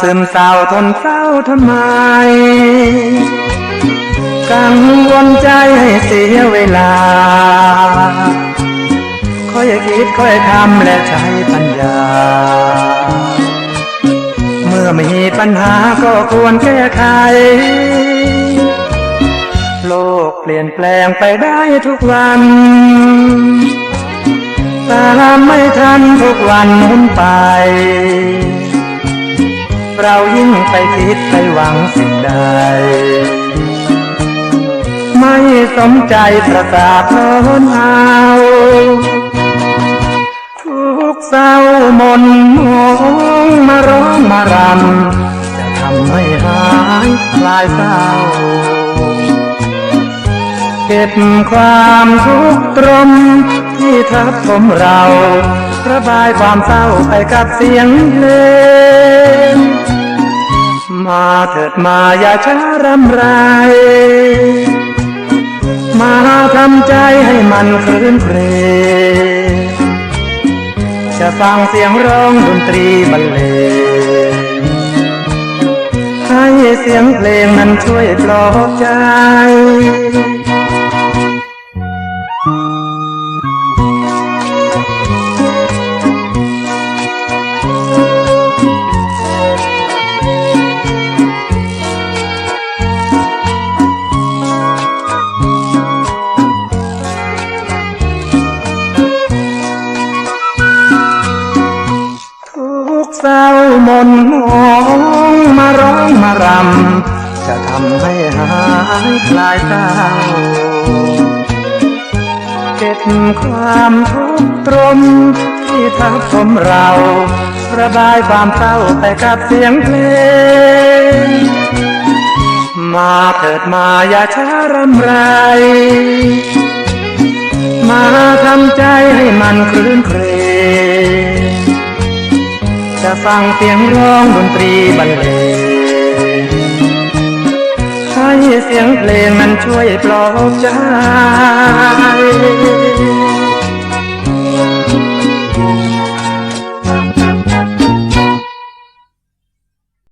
ซึมเศร้าทนเศร้าทำไมกังวลใจให้เสียเวลา ค่อยคิดค่อยทำและใช้ปัญญา เมื่อมีปัญหาก็ควรแก้ไข โลกเปลี่ยนแปลงไปได้ทุกวันตามไม่ทันทุกวันหมุนไป เรายิ่งไปคิดไปหวังสิ่งใด ไม่สมใจประกาศโน้นเอาทุกเศร้ามนมองมาร้องมารำจะทำให้หายคลายเศร้า เก็บความทุกข์ตรมที่ทับถมเรา ระบายความเศร้าไปกับเสียงเพลง มาเถิดมาอย่าช้ารำไร มาทำใจให้มันคลื่นเครงจะฟังเสียงร้องดนตรีบรรเลงให้เสียงเพลงนั้นช่วยปลอบใจ เศร้ามนมองมาร้องมารำ จะทำให้หายคลายเศร้าเก็บความทุกข์ตรมที่ทับถมเรา ระบายความเศร้าไปกับเสียงเพลง มาเถิดมาอย่าช้ารำไร มาทำใจให้มันคลื่นเครง จะฟังเสียงร้องดนตรีบรรเลงให้เสียงเพลงนั้นช่วยปลอบใจ